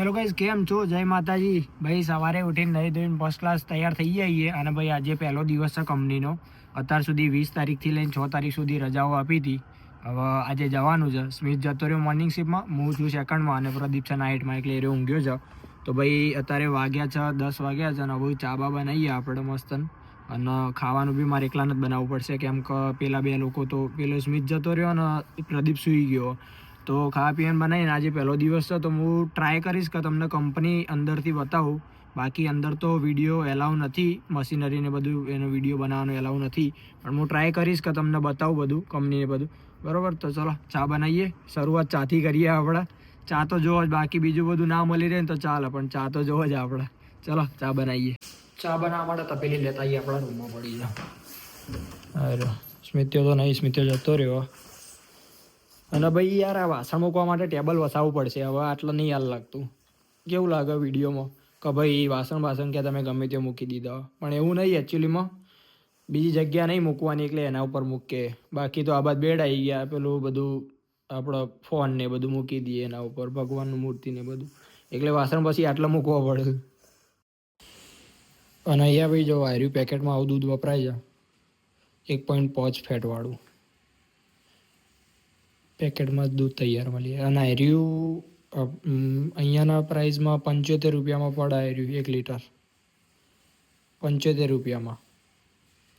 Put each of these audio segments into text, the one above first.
ચલો ગાઈઝ કેમ છો? જય માતાજી. ભાઈ, સવારે ઉઠીને નહીં ધોઈને ફર્સ્ટ ક્લાસ તૈયાર થઈ જઈએ અને ભાઈ, આજે પહેલો દિવસ છે કંપનીનો અત્યાર સુધી વીસ તારીખથી લઈને છ તારીખ સુધી રજાઓ આપી હતી. હવે આજે જવાનું છે. સ્મિત જતો રહ્યો મોર્નિંગ શિફ્ટમાં હું છું સેકન્ડમાં અને પ્રદીપ છે નાઇટમાં એટલે એ ઊંઘ્યો છે. તો ભાઈ, અત્યારે વાગ્યા છે, દસ વાગ્યા છે અને હવે ચા બા બનાવીએ આપણે મસ્તન અને ખાવાનું બી મારે એકલાને જ બનાવવું પડશે. કેમ કે પેલા બે લોકો તો, પેલો સ્મિત જતો રહ્યો અને પ્રદીપ સૂઈ ગયો. તો ખાવા પીવાનું બનાવીને આજે પહેલો દિવસ છે, તો હું ટ્રાય કરીશ કે તમને કંપની અંદરથી બતાવું. બાકી અંદર તો વીડિયો એલાઉ નથી મશીનરી ને બધું એનો વીડિયો બનાવવાનો એલાઉ નથી. પણ હું ટ્રાય કરીશ કે તમને બતાવું બધું કંપનીને બધું. બરાબર? તો ચલો, ચા બનાવીએ. શરૂઆત ચાથી કરીએ આપણે. ચા તો જોવો જ, બાકી બીજું બધું ના મળી રહે ને તો ચાલે, પણ ચા તો જોવો જ આપણે. ચલો, ચા બનાવીએ. ચા બનાવવા માટે તપેલી લેતા આવીએ આપણા રૂમમાં પડી જાઓ અરે સ્મિત્યો તો નહીં સ્મિત્યો જતો રહ્યો. અને ભાઈ યાર આ વાસણ મૂકવા માટે ટેબલ વસાવવું પડશે. હવે આટલું નહીં હાલ લાગતું. કેવું લાગે વિડીયોમાં? કે ભાઈ વાસણ વાસણ ક્યાં તમે ગમે તે મૂકી દીધા. પણ એવું નહીં એકચ્યુઅલીમાં બીજી જગ્યા નહીં મૂકવાની એટલે એના ઉપર મૂકે. બાકી તો આ બાદ બેડ આવી ગયા. પેલું બધું આપણો ફોન ને બધું મૂકી દઈએ એના ઉપર. ભગવાનનું મૂર્તિ ને બધું. એટલે વાસણ પછી આટલા મૂકવા પડે. અને અહીંયા ભાઈ જો આયર્યું પેકેટમાં આવું દૂધ વપરાય છે. એક પોઈન્ટ પાંચ ફેટવાળું પેકેટમાં દૂધ તૈયાર મળી. અને આયર્યું અહીંયાના પ્રાઇસમાં પંચોતેર રૂપિયામાં પડ આયર્યું એક લીટર. પંચોતેર રૂપિયામાં.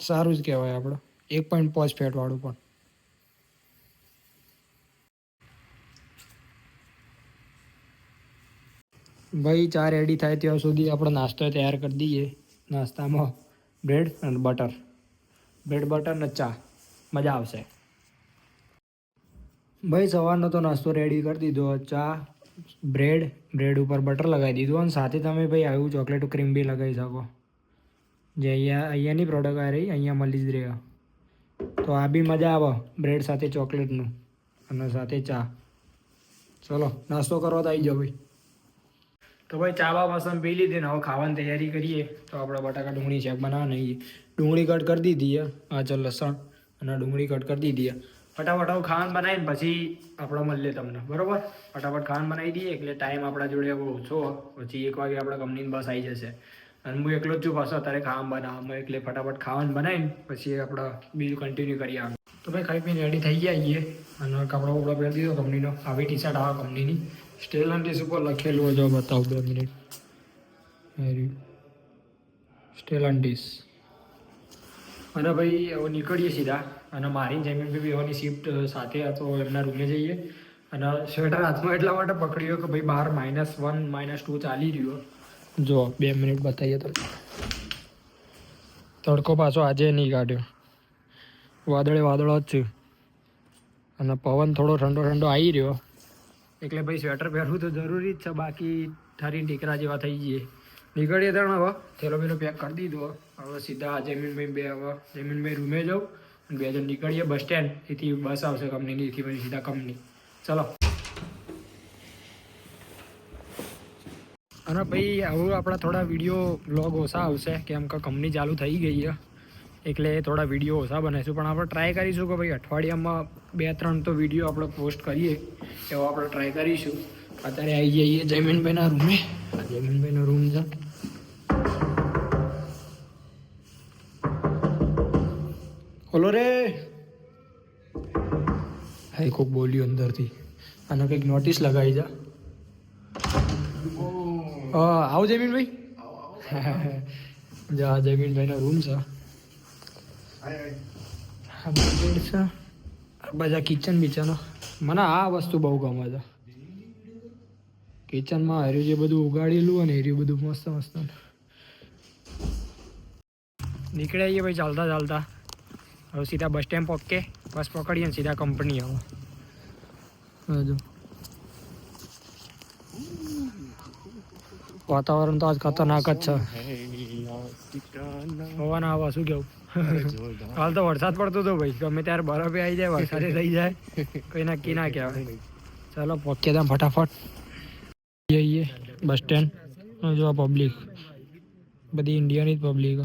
સારું જ કહેવાય આપણે. એક પોઈન્ટ પાંચ ફેટવાળું પણ. ભાઈ, ચા રેડી થાય ત્યાં સુધી આપણે નાસ્તો તૈયાર કરી દઈએ. નાસ્તામાં બ્રેડ અને બટર બ્રેડ બટર ને ચા. મજા આવશે. ભાઈ, સવારનો તો નાસ્તો રેડી કરી દીધો, ચા બ્રેડ બ્રેડ ઉપર બટર લગાવી દીધું અને સાથે તમે ભાઈ આવ્યું ચોકલેટ ક્રીમ બી લગાવી શકો. જે અહીંયા, અહીંયાની પ્રોડક્ટ આ રહી, અહીંયા મળી જ રહે. તો આ બી મજા આવે બ્રેડ સાથે ચોકલેટનું અને સાથે ચા. ચલો, નાસ્તો કરવા તો આવી જાઓ ભાઈ. તો ભાઈ, ચા બા મસમ પી લીધી ને હવે ખાવાની તૈયારી કરીએ. તો આપણે બટાકા ડુંગળી શાક બનાવવા નહીં ડુંગળી કટ કરી દીધી આ ચાલ લસણ અને ડુંગળી કટ કરી દીધી ફટાફટ આવું ખાવાનું બનાવીને પછી આપણે મળીએ તમને, બરોબર? ફટાફટ ખાવાનું બનાવી દઈએ, એટલે ટાઈમ આપણા જોડે હવે ઓછો, પછી એક વાગે આપણે કંપનીની બસ આવી જશે. અને હું એકલો જ છું પાછો, અત્યારે ખાવાનું બનાવવામાં એટલે ફટાફટ ખાવાનું બનાવીને પછી આપણે બીજું કન્ટિન્યુ કરીએ આમ તો ભાઈ ખાઈ પીને રેડી થઈ ગયા છીએ. અને કપડો બપડા પહેરી દીધો કંપનીનો આવી ટી શર્ટ આવે કંપનીની સ્ટેલન ટીસ ઉપર લખેલું હોય, જો બતાવું બે મિનિટ. સ્ટેલન ટીસ અને ભાઈ હવે નીકળીએ સીધા. અને મારી જમીન બી એવાની શિફ્ટ સાથે હતો એમના રૂમે જઈએ. અને સ્વેટર હાથમાં એટલા માટે પકડ્યો કે ભાઈ બહાર માઇનસ વન માઇનસ ટુ ચાલી રહ્યો. જો બે મિનિટ બતાવીએ તો. તડકો પાછો આજે નહીં કાઢ્યો. વાદળે વાદળો જ છે. અને પવન થોડો ઠંડો ઠંડો આવી રહ્યો. એટલે ભાઈ સ્વેટર પહેરવું તો જરૂરી જ છે બાકી ઠરી ટીકરા જેવા થઈ જઈએ. નીકળીએ ત્રણ હવે. થેલો બેલો પેક કરી દીધો. હવે સીધા જમીનભાઈ બે હવે જમીનભાઈ રૂમે જાઉં બે જણ નીકળીએ બસ સ્ટેન્ડ એથી બસ આવશે કંપનીની એથી પછી સીધા કંપની ચલો. અને ભાઈ હવે આપણા થોડા વીડિયો બ્લોગ ઓછા આવશે, કેમ કે કંપની ચાલુ થઈ ગઈ છે. એટલે થોડા વીડિયો ઓછા બનાવીશું. પણ આપણે ટ્રાય કરીશું કે ભાઈ અઠવાડિયામાં બે ત્રણ તો વીડિયો આપણે પોસ્ટ કરીએ, એવો આપણે ટ્રાય કરીશું. અત્યારે આવી જઈએ જયમીનભાઈના રૂમે જયમીનભાઈનો રૂમ છે. ખોલો રે. હા કોક બોલ્યું અંદરથી. આને કંઈક નોટિસ લગાવી જા. આવો જમીનભાઈ જા જમીનભાઈનો રૂમ છે. બધા કિચન બિચનો મને આ વસ્તુ બહુ ગમે છે. કિચનમાં હર્યું જે બધું ઉગાડેલું અને હર્યું બધું મસ્ત મસ્ત. નીકળ્યા ભાઈ ચાલતા ચાલતા. હવે સીધા બસ સ્ટેન્ડ ઓકે બસ પકડીએ ને સીધા કંપની આવો. વાતાવરણ તો આજ ખતરનાક જ છે. હવાના હવા શું કેવું? હાલ તો વરસાદ પડતો હતો ભાઈ, ગમે ત્યારે બરફે આવી જાય, વરસાદ થઈ જાય, કઈ નક્કી ના કહેવાય. ચાલો પહોંચીએ ત્યાં ફટાફટ. જઈએ બસ સ્ટેન્ડ જો પબ્લિક બધી ઇન્ડિયાની જ પબ્લિક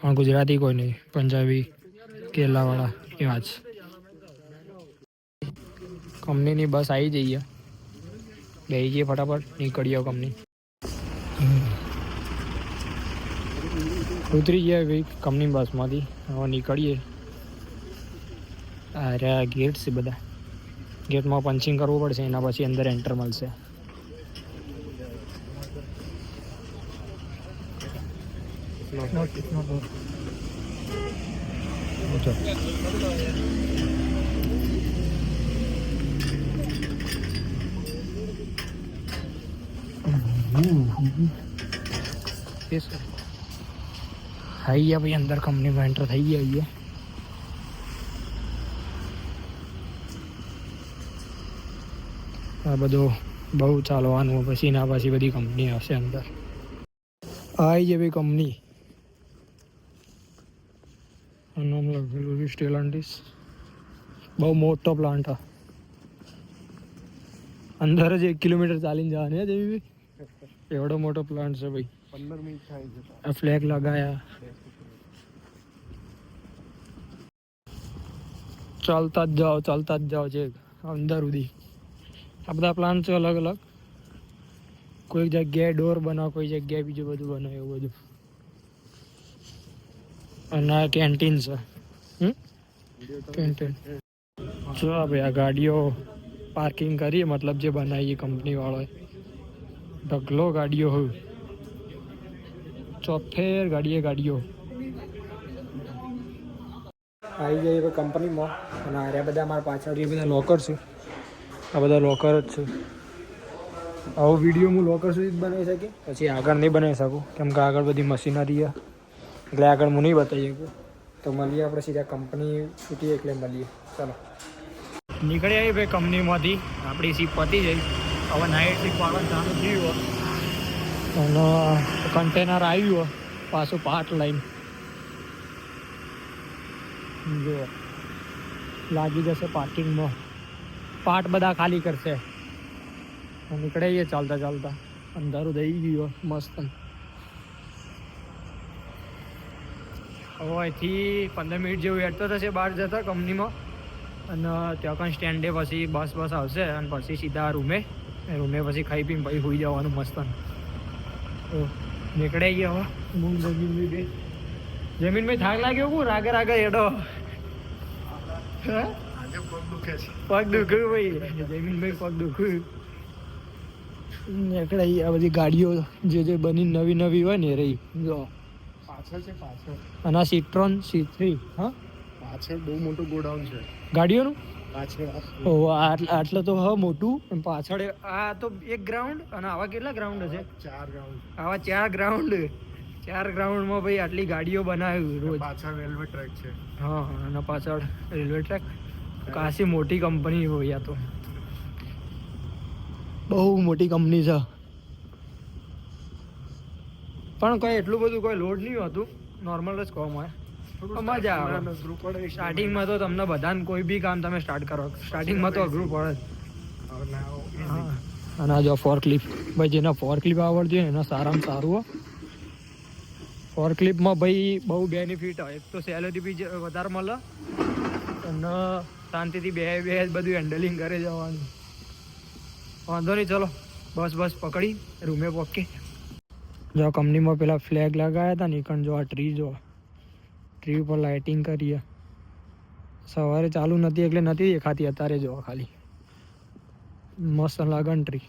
પણ ગુજરાતી કોઈ નહીં, પંજાબી, કેરલાવાળા એવા જ. કંપનીની બસ આવી જઈએ. બેસી જઈએ ફટાફટ નીકળીએ કંપની. ઉતરી ગયા ભાઈ કંપની બસમાંથી, હવે નીકળીએ. અરે ગેટ છે બધા. ગેટમાં પંચિંગ કરવું પડશે, એના પછી અંદર એન્ટર મળશે. Yes, sir. આવી ગયા ભાઈ અંદર કંપનીમાં એન્ટર થઈ ગયા અહીંયા આ બધું બહુ ચાલવાનું પછી ના પછી બધી કંપની આવશે અંદર આવી જે ભાઈ કંપની નામ લખેલું છે સ્ટેલાન્ટીસ બહુ મોટો પ્લાન્ટ હા અંદર જ એક કિલોમીટર ચાલીને જવાની હે દેવી એવડો મોટો પ્લાન્ટ છે ભાઈ પંદર મિનિટ થાય છે આ ફ્લેગ લગાયા ચાલતા જ જાઓ ચાલતા જ જાઓ છે અંદર સુધી આ બધા પ્લાન છે અલગ અલગ કોઈક જગ્યાએ ડોર બનાવો કોઈ જગ્યાએ બીજું બધું બનાવે એવું બધું અને કેન્ટીન છે. કેન્ટીન જો ભાઈ આ ગાડીઓ પાર્કિંગ કરીએ મતલબ જે બનાવી કંપની વાળોએ. ઢગલો ગાડીઓ હોય. ચોફેર ગાડીએ ગાડીઓ. આવી જઈએ તો કંપનીમાં અને આ બધા મારા પાછળ. એ બધા લોકર છે. આ બધા લોકર જ છે. આવો વીડિયો હું લોકર સુધી જ બનાવી શકી પછી આગળ નહીં બનાવી શકું. કેમ કે આગળ બધી મશીનરી એટલે આગળ હું નહીં બતાવી તો મળીએ આપણે સીધા કંપની છૂટીએ એટલે મળીએ. ચાલો. નીકળી આવી ભાઈ કંપનીમાંથી આપણી સીપ પતી જઈ હવે નાઇટ સીપ વાળા ચાલુ થયું અને કન્ટેનર આવ્યું પાછું પાર્ટ લાઈન જો. લાગી જશે પાર્કિંગમાં પાર્ટ બધા ખાલી કરશે. નીકળે ચાલતા ચાલતા. અંધારું દઈ ગયું મસ્ત. હવે અહીંથી પંદર મિનિટ જેવું હેડતો થશે બહાર જતા કંપનીમાં. અને ત્યાં કંઈ સ્ટેન્ડે પછી બસ બસ આવશે અને પછી સીધા રૂમે. રૂમે પછી ખાઈ પીને પછી હોઈ જવાનું મસ્ત તો નીકળે ગયા હવે મૂળ જમીનભાઈ બે જમીનભાઈ થાક લાગ્યો હું? રાગે રાગે હેડો. પગ દુખ્યું ભાઈ. જમીનભાઈ પગ દુખ્યું. નીકળે આ બધી ગાડીઓ જે જે બની નવી નવી હોય ને એ રહી. જો પાછળ છે પાછળ. અને આ સિટ્રોન સી થ્રી હા? પાછળ બહુ મોટું ગોડાઉન છે. ગાડીઓનું? પાછળ આટલા તો હા મોટું. પાછળ આ તો એક ગ્રાઉન્ડ અને આવા કેટલા ગ્રાઉન્ડ હશે ચાર ગ્રાઉન્ડ આવા ચાર ગ્રાઉન્ડ ચાર ગ્રાઉન્ડમાં ભાઈ આટલી ગાડીઓ બનાવી રોજ. પાછળ રેલવે ટ્રેક છે. હા અને પાછળ રેલવે ટ્રેક કાશી મોટી કંપની હોય આ તો. બહુ મોટી કંપની છે. પણ કોઈ એટલું બધું કોઈ લોડ નહીં હતું. નોર્મલ જ કોમ હોય. મજા આવે. ગ્રુપ પડે સ્ટાર્ટિંગમાં તો તમને બધાને કોઈ બી કામ તમે સ્ટાર્ટ કરો. સ્ટાર્ટિંગમાં તો અઘરું પડે જ. અને આ જો ફોરક્લિપ ભાઈ જેને ફોરક્લિપ આવડતી હોય એના સારામાં સારું હોય ફોરક્લિપમાં ભાઈ બહુ બેનિફિટ હોય એક તો સેલેરી બી વધારે મળે અને શાંતિથી બે બે બધું હેન્ડલિંગ કરે જવાનું. વાંધો નહીં ચલો. બસ બસ પકડી. રૂમે પોકે. જો કંપનીમાં પેલા ફ્લેગ લગાવ્યા હતા ને પણ જો આ ટ્રી જો ટ્રી ઉપર લાઇટિંગ કરીએ. સવારે ચાલુ નથી એટલે નથી દેખાતી અત્યારે જો ખાલી. મસ્ત લાગન ટ્રી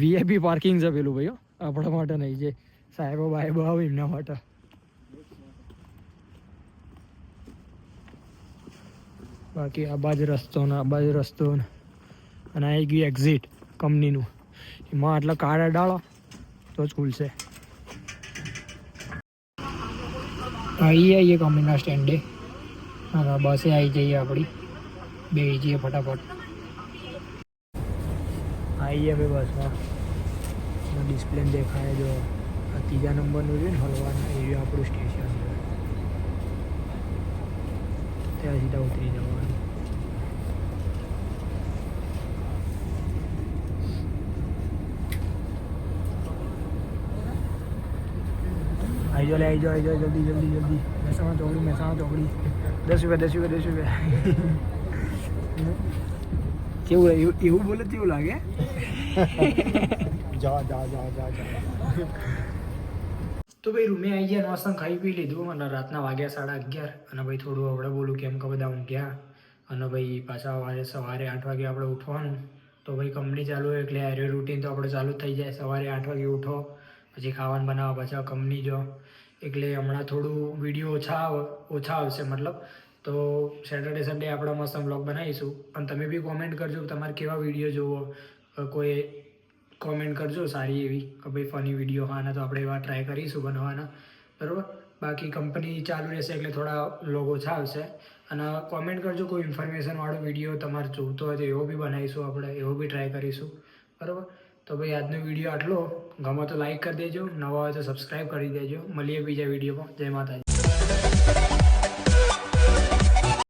વીઆઈપી પાર્કિંગ છે પેલું ભાઈ આપણા માટે નહીં, જે સાહેબો બાહેબો આવે એમના માટે. બાકી આ બાજુ રસ્તો ને આ બાજુ રસ્તો ને. અને આવી ગયું એક્ઝિટ કંપનીનું એમાં આટલો કાર્ડ અડાડો, તો જ ખુલશે. આવી આવીએ કંપનીના સ્ટેન્ડે અને બસે આવી જઈએ આપણી બે જઈએ ફટાફટ. આવીએ ભાઈ બસમાં. ડિસ્પ્લે દેખાય જો. આ ત્રીજા નંબરનું છે ને હલવાનું, એ આપણું સ્ટેશન ત્યાં સીધા ઉતરી જવાનું. આવી જાઓ લે આવી જાઓ આવી જાઓ જલ્દી જલ્દી જલ્દી. મહેસાણા ચોકડી મહેસાણા ચોકડી. દસ રૂપિયા દસ રૂપિયા દસ રૂપિયા. કેવું એવું બોલે કેવું લાગે? જા જા જા જા જા તો ભાઈ રૂમે આવી ગયા નાસ્તા ખાઈ પી લીધું અને રાતના વાગ્યા સાડા અગિયાર. અને ભાઈ થોડું આપણે બોલું કેમ કે બધા ઊંઘ્યા. અને ભાઈ પાછા વારે સવારે આઠ વાગે આપણે ઉઠવાનું. તો ભાઈ કંપની ચાલુ હોય એટલે એરિયો રૂટીન તો આપણે ચાલુ થઈ જાય. સવારે આઠ વાગે ઉઠો. પછી ખાવાનું બનાવવા પાછા કંપની જો એટલે હમણાં થોડું વીડિયો ઓછા ઓછા આવશે મતલબ. તો સેટરડે સન્ડે આપણે મસ્ત બ્લોગ બનાવીશું. અને તમે બી કોમેન્ટ કરજો તમારે કેવા વીડિયો જોવો. કોઈ કોમેન્ટ કરજો સારી એવી, કે ભાઈ ફની વીડિયો હાના તો આપણે એવા ટ્રાય કરીશું બનાવવાના બરાબર? બાકી કંપની ચાલુ રહેશે એટલે થોડા લોગ ઓછા આવશે. અને કોમેન્ટ કરજો કોઈ ઇન્ફોર્મેશનવાળો વીડિયો તમારે જોતો હોય તો એવો બી બનાવીશું આપણે, એવો બી ટ્રાય કરીશું. બરાબર? તો ભાઈ આજનો વીડિયો આટલો. ગમે તો લાઈક કરી દેજો. નવા હોય તો સબસ્ક્રાઈબ કરી દેજો. મળીએ બીજા વિડીયોમાં જય માતાજી.